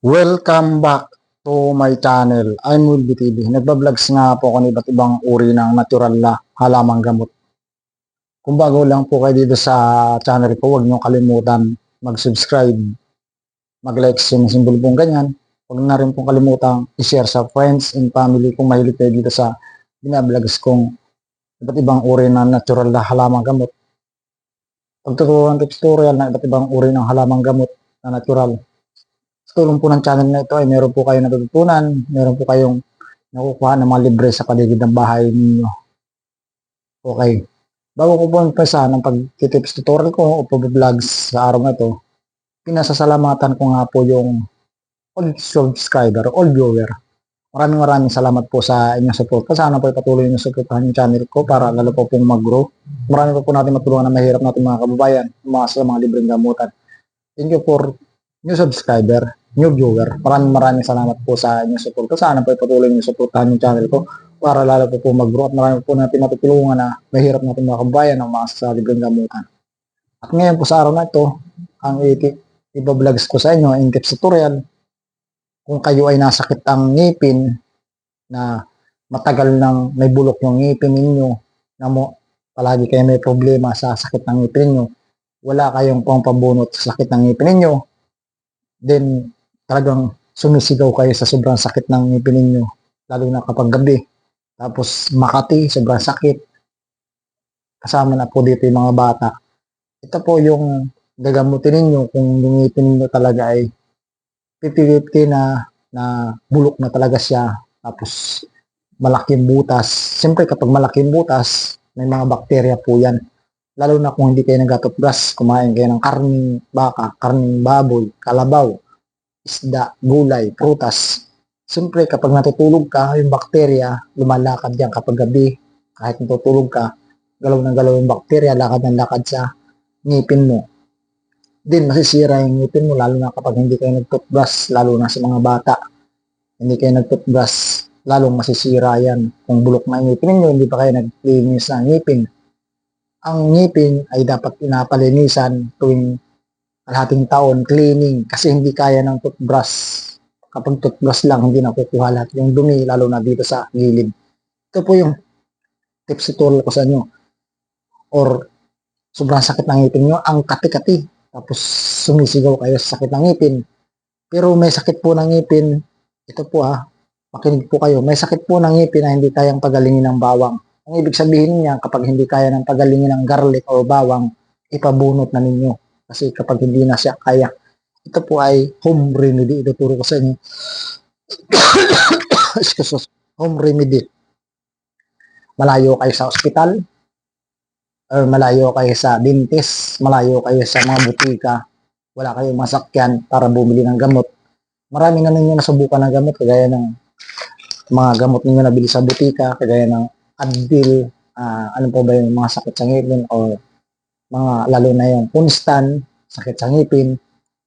Welcome back to my channel. I'm Wilby TV. Nagbablog nga po ako ng iba't ibang uri ng natural na halamang gamot. Kung bago lang po kayo dito sa channel ko, huwag niyo kalimutan mag-subscribe, mag-like yung simbolo pong ganyan. Huwag na rin pong kalimutan i-share sa friends and family kung mahilig kayo dito sa binablogs kong iba't ibang uri ng natural na halamang gamot. Pagtuturo ng tutorial na iba't ibang uri ng halamang gamot na natural sa tulong po ng channel na ito ay meron po kayong natututunan, meron po kayong nakukuha ng mga libre sa paligid ng bahay ninyo. Okay. Bago ko po umpisa ng pag-tips tutorial ko o pag-vlogs sa araw na ito, pinasasalamatan ko nga po yung all subscriber, all viewer. Maraming maraming salamat po sa inyong support. Sana po patuloy niyo suportahan yung channel ko para lalo po pong mag-grow. Marami po po natin matulungan na mahirap natin mga kababayan, mga sa mga libreng gamutan. Thank you for new subscriber, new viewer. Maraming maraming salamat po sa inyong support. Sana po patuloy niyo suportahan yung channel ko para lalo po po mag-grow at marami po natin matutulungan na mahirap natin mga kababayan ng mga sa libreng gamutan. At ngayon po sa araw na ito, ang i-vlogs ko sa inyo, in tips tutorial, kung kayo ay nasakit ang ngipin na matagal nang may bulok yung ngipin ninyo, na mo, palagi kayo may problema sa sakit ng ngipin ninyo, wala kayong pang pabunot sa sakit ng ngipin ninyo, then talagang sumisigaw kayo sa sobrang sakit ng ngipin ninyo, lalo na kapag gabi. Tapos Makati, sobrang sakit. Kasama na po dito yung mga bata. Ito po yung gagamutin ninyo kung yung ngipin ninyo talaga ay 50-50 na, na bulok na talaga siya. Tapos malaking butas. Siyempre kapag malaking butas, may mga bakterya po yan. Lalo na kung hindi kayo nagatupgas, kumain kayo ng karning baka, karning baboy, kalabaw, isda, gulay, prutas. Siyempre kapag natutulog ka, yung bakterya, lumalakad yan kapag gabi. Kahit natutulog ka, galaw ng galaw yung bakterya, lakad ng lakad sa ngipin mo. Din masisira yung ngipin mo, lalo na kapag hindi kayo nagtutbrush, lalo na sa mga bata. Hindi kayo nagtutbrush, lalong masisira yan. Kung bulok na ngipin ninyo, hindi pa kayo naglinis ng ngipin. Ang ngipin ay dapat pinapalinisan tuwing kalahating taon, cleaning, kasi hindi kaya ng toothbrush. Kapag toothbrush lang, hindi nakukuha lahat yung dumi, lalo na dito sa gilid. Ito po yung tips tutorial ko sa inyo. Or sobrang sakit ng ngipin nyo, ang kati-kati. Tapos sumisigaw kayo sa sakit ng ngipin. Pero may sakit po ng ngipin, ito po ha, makinig po kayo, may sakit po ng ngipin na hindi kayang pagalingin ng bawang. Ang ibig sabihin niya, kapag hindi kaya ng pagalingin ng garlic o bawang, ipabunot na ninyo. Kasi kapag hindi na siya kaya, ito po ay home remedy. Ituturo ko sa inyo. Excuse us. Home remedy. Malayo kayo sa ospital, or malayo kayo sa dentist, malayo kayo sa mga butika, wala kayong masakyan para bumili ng gamot. Marami na ninyo nasubukan ng gamot, kagaya ng mga gamot ninyo nabili sa butika, kagaya ng Advil, uh, ano po ba yung mga sakit sa ngipin, or mga lalo na yung Punstan, sakit sa ngipin,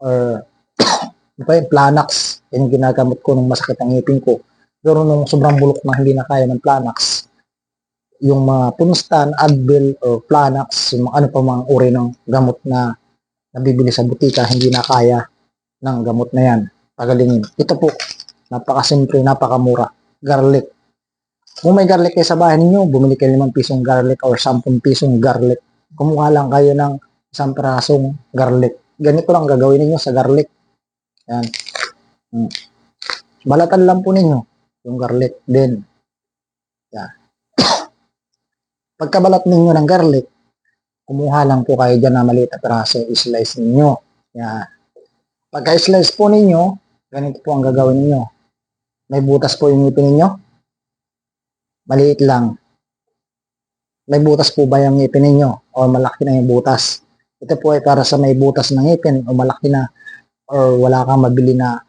or pa yung Planax, yun yung ginagamot ko nung masakit ang ngipin ko. Pero nung sobrang bulok na hindi na kaya ng Planax, yung mga Punstan, Advil, o Planax, yung mga, ano pa mga uri ng gamot na nabibili sa butika, hindi na kaya ng gamot na yan. Pagalingin. Ito po, napakasimple, napakamura. Garlic. Kung may garlic kayo sa bahay ninyo, bumili kayo 5 pisong garlic or 10 pisong garlic. Kumuha lang kayo ng isang pirasong garlic. Ganito lang gagawin ninyo sa garlic. Yan. Hmm. Balatan lang po ninyo yung garlic din. Yan. Pagkabalat ninyo ng garlic, kumuha lang po kayo dyan na maliit na piraso, i-slice ninyo. Yan. Pagka-slice po ninyo, ganito po ang gagawin ninyo. May butas po yung ngipin ninyo. Maliit lang. May butas po ba yung ngipin ninyo? O malaki na yung butas? Ito po ay para sa may butas ng ngipin o malaki na or wala kang mabili na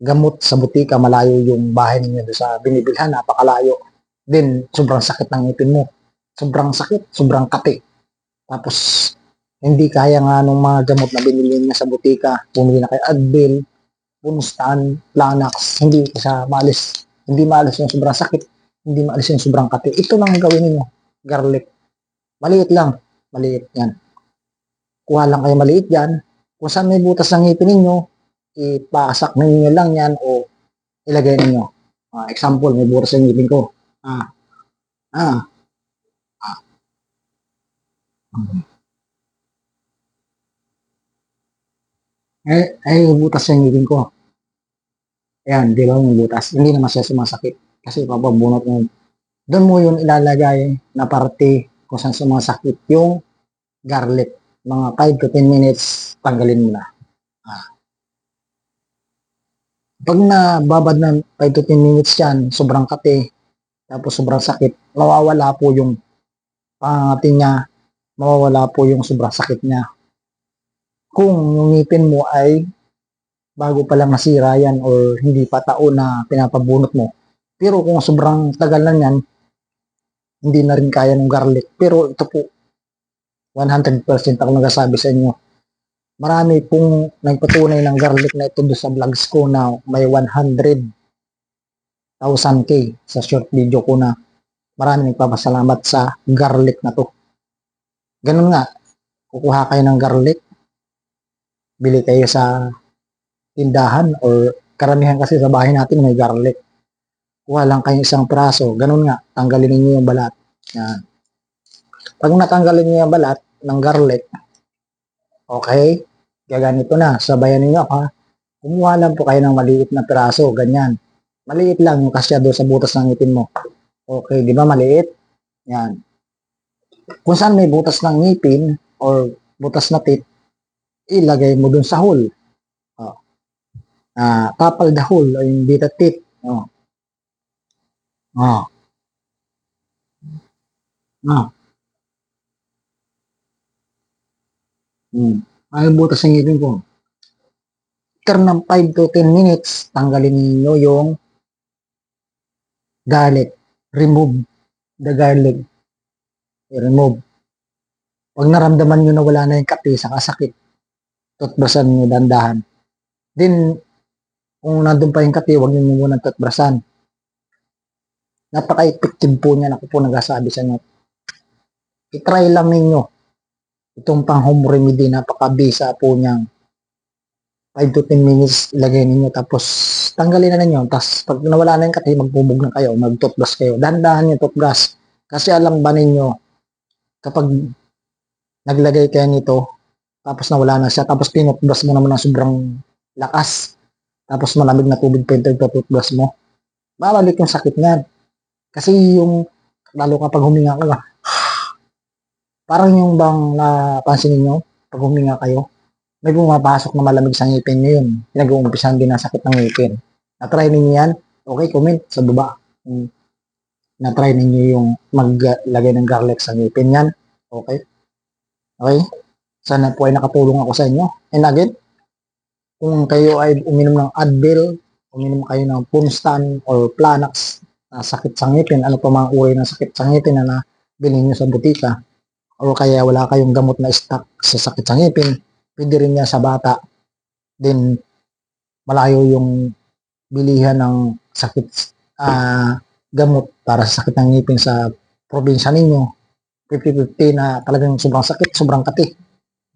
gamot sa butika, malayo yung bahay ninyo sa binibilhan, napakalayo. Then, sobrang sakit ng ngipin mo sobrang sakit, sobrang kati. Tapos, hindi kaya nga nung mga gamot na binili niya sa butika, bumili na kay Advil, Punstan, Planax, hindi siya maalis. Hindi maalis yung sobrang sakit, hindi maalis yung sobrang kati. Ito lang ang gawin niyo garlic. Maliit lang, maliit yan. Kuha lang kayo maliit yan. Kung saan may butas ng ngipin ninyo, ipasak ninyo lang yan o ilagay ninyo. Ah, example, may butas sa ngipin ko. Ah, ah, ah. Hmm. Eh, ay, butas sa ngipin ko. Ayan, di ba may butas? Hindi naman siya sumasakit. Kasi papabunot mo. Doon mo yun ilalagay na parte kung saan sumasakit yung garlic. Mga 5 to 10 minutes, tanggalin mo na. Ah. Pag nababad ng 5 to 10 minutes yan, sobrang kate, tapos sobrang sakit, mawawala po yung pangangati niya, mawawala po yung sobrang sakit niya. Kung yung ngipin mo ay bago pa lang nasira yan or hindi pa taon na pinapabunot mo. Pero kung sobrang tagal na yan, hindi na rin kaya ng garlic. Pero ito po, 100% ako nagsasabi sa inyo. Marami pong nagpatunay ng garlic na ito doon sa vlogs ko na may 100,000k sa short video ko na marami nagpapasalamat sa garlic na to. Ganun nga, kukuha kayo ng garlic, bili kayo sa tindahan or karamihan kasi sa bahay natin may garlic. Kuha lang isang praso, ganun nga, tanggalin niyo yung balat. Yan. Pag natanggalin niyo yung balat ng garlic, okay, gaganito na, sabayan niyo ha. Kumuha lang po kayo ng maliit na piraso, ganyan. Maliit lang yung kasya sa butas ng ngipin mo. Okay, di ba maliit? Yan. Kung saan may butas ng ngipin or butas na tit, ilagay mo dun sa hole. Oh. Ah, tapal the hole o yung dita tit. Oh. Oh. Ah. Hmm. Ay, butas ng ngipin ko. After ng 5 to 10 minutes, tanggalin niyo yung garlic. Remove the garlic. I-remove. Pag naramdaman nyo na wala na yung kati sa kasakit, tutbrasan nyo dandahan. Then, kung nandun pa yung kati, huwag nyo muna tutbrasan. Napaka-effective po niya. Ako po nagsasabi sa inyo. I-try lang ninyo. Itong pang home remedy, napaka-bisa po niyang 5 to 10 minutes ilagay ninyo tapos tanggalin na ninyo tapos pag nawala na yung kati magbubog na kayo mag-toothbrush kayo dandahan yung toothbrush kasi alam ba ninyo kapag naglagay kayo nito tapos nawala na siya tapos tinutbrush mo naman ng sobrang lakas tapos malamig na tubig pa yung toothbrush mo babalik yung sakit niyan kasi yung lalo kapag huminga ka parang yung bang napansin niyo pag huminga kayo may pumapasok na malamig sa ngipin nyo yun. Pinag-uumpisan din ang sakit ng ngipin. Na-try ninyo yan? Okay, comment sa baba. Hmm. Na-try ninyo yung maglagay ng garlic sa ngipin yan. Okay? Okay? Sana po ay nakatulong ako sa inyo. And again, kung kayo ay uminom ng Advil, uminom kayo ng Punstan or Planax na sakit sa ngipin, ano pa mga uri ng sakit sa ngipin na nabili nyo sa butika, o kaya wala kayong gamot na stock sa sakit sa ngipin, pwede rin niya sa bata. Then, malayo yung bilihan ng sakit, uh, gamot para sa sakit ng ngipin sa probinsya ninyo. 50-50 na talagang sobrang sakit, sobrang kati.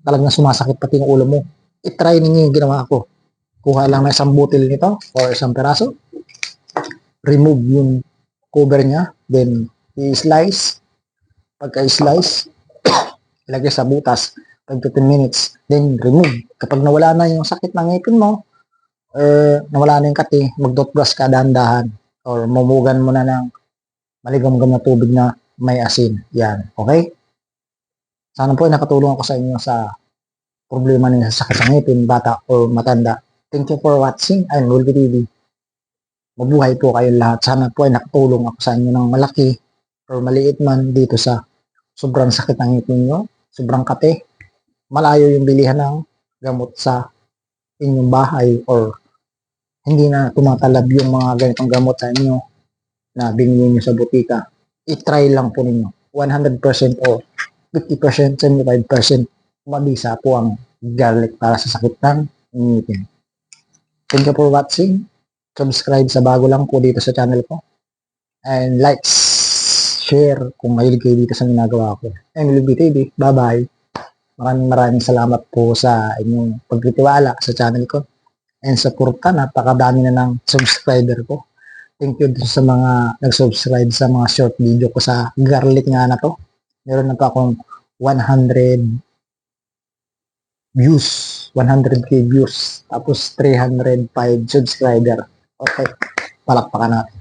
Talagang sumasakit pati yung ulo mo. I-try ninyo yung ginawa ko. Kuha lang na isang butil nito or isang peraso. Remove yung cover niya. Then, i-slice. Pagka-slice, ilagay sa butas 5 to 10 minutes, then remove. Kapag nawala na yung sakit ng ngipin mo, or nawala na yung kati, mag-toothbrush ka dahan-dahan or mumugan mo na ng maligam-gam na tubig na may asin. Yan. Okay? Sana po ay nakatulong ako sa inyo sa problema ninyo sa sakit ng ngipin, bata o matanda. Thank you for watching. I'm Wilby TV. Mabuhay po kayong lahat. Sana po ay nakatulong ako sa inyo ng malaki or maliit man dito sa sobrang sakit ng ngipin nyo, sobrang kate, malayo yung bilihan ng gamot sa inyong bahay or hindi na tumatalab yung mga ganitong gamot sa inyo na binili nyo sa butika. I-try lang po ninyo. 100% o 50%, 75% mabisa po ang garlic para sa sakit ng ngipin. Thank you for watching. Subscribe sa bago lang po dito sa channel ko. And like, share kung mahilig kayo dito sa ginagawa ko. And TV. Bye-bye. Maraming maraming salamat po sa inyong pagtitiwala sa channel ko. and suporta. Napakadami na ng subscriber ko. Thank you sa mga nag-subscribe sa mga short video ko sa garlic nga na to. Meron na pa akong 100 views, 100k views, tapos 305 subscriber. Okay, palakpakan natin.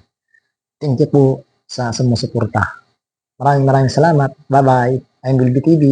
Thank you po sa sumusuporta. Maraming maraming salamat. Bye-bye. I'm Wilby TV.